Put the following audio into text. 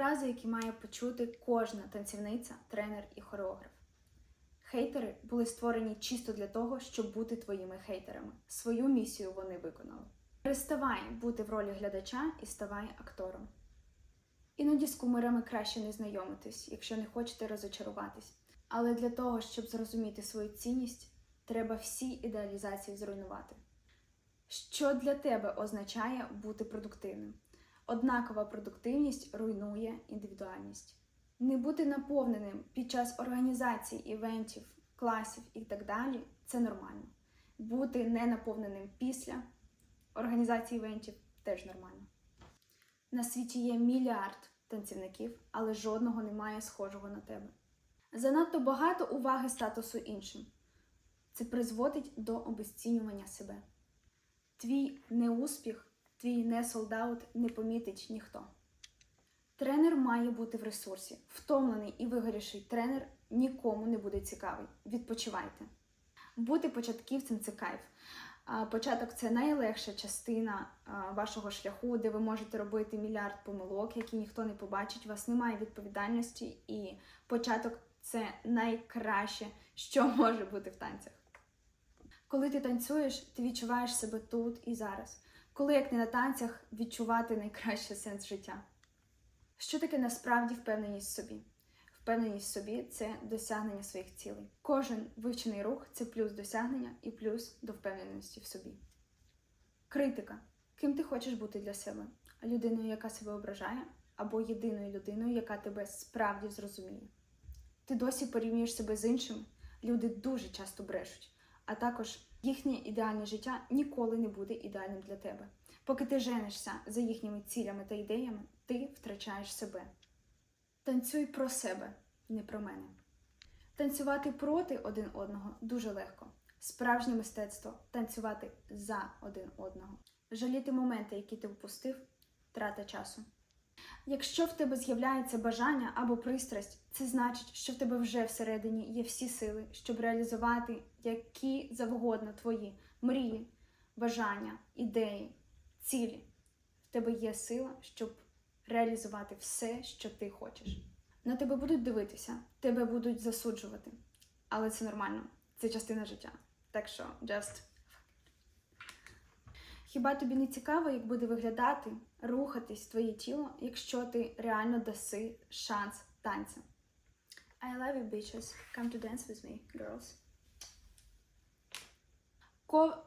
Фрази, які має почути кожна танцівниця, тренер і хореограф. Хейтери були створені чисто для того, щоб бути твоїми хейтерами. Свою місію вони виконали. Переставай бути в ролі глядача і ставай актором. Іноді з кумирами краще не знайомитись, якщо не хочете розочаруватись. Але для того, щоб зрозуміти свою цінність, треба всі ідеалізації зруйнувати. Що для тебе означає бути продуктивним? Однакова продуктивність руйнує індивідуальність. Не бути наповненим під час організації івентів, класів і так далі це нормально. Бути ненаповненим після організації івентів теж нормально. На світі є мільярд танцівників, але жодного немає схожого на тебе. Занадто багато уваги статусу іншим. Це призводить до обесцінювання себе. Твій неуспіх, твій не солдаут не помітить ніхто. Тренер має бути в ресурсі. Втомлений і вигоріший тренер нікому не буде цікавий. Відпочивайте. Бути початківцем це кайф. Початок це найлегша частина вашого шляху, де ви можете робити мільярд помилок, які ніхто не побачить. У вас немає відповідальності, і початок це найкраще, що може бути в танцях. Коли ти танцюєш, ти відчуваєш себе тут і зараз. Коли як не на танцях відчувати найкращий сенс життя. Що таке насправді впевненість в собі? Впевненість в собі це досягнення своїх цілей. Кожен вивчений рух це плюс досягнення і плюс до впевненості в собі. Критика. Ким ти хочеш бути для себе? Людиною, яка себе ображає, або єдиною людиною, яка тебе справді зрозуміє. Ти досі порівнюєш себе з іншими. Люди дуже часто брешуть, а також їхнє ідеальне життя ніколи не буде ідеальним для тебе. Поки ти женишся за їхніми цілями та ідеями, ти втрачаєш себе. Танцюй про себе, не про мене. Танцювати проти один одного дуже легко. Справжнє мистецтво танцювати за один одного. Жаліти моменти, які ти впустив, трата часу. Якщо в тебе з'являється бажання або пристрасть, це значить, що в тебе вже всередині є всі сили, щоб реалізувати які завгодно твої мрії, бажання, ідеї, цілі. В тебе є сила, щоб реалізувати все, що ти хочеш. На тебе будуть дивитися, тебе будуть засуджувати. Але це нормально, це частина життя. Так що, just. Хіба тобі не цікаво, як буде виглядати, рухатись твоє тіло, якщо ти реально даси шанс танцям? I love you, bitches. Come to dance with me, girls. Ко...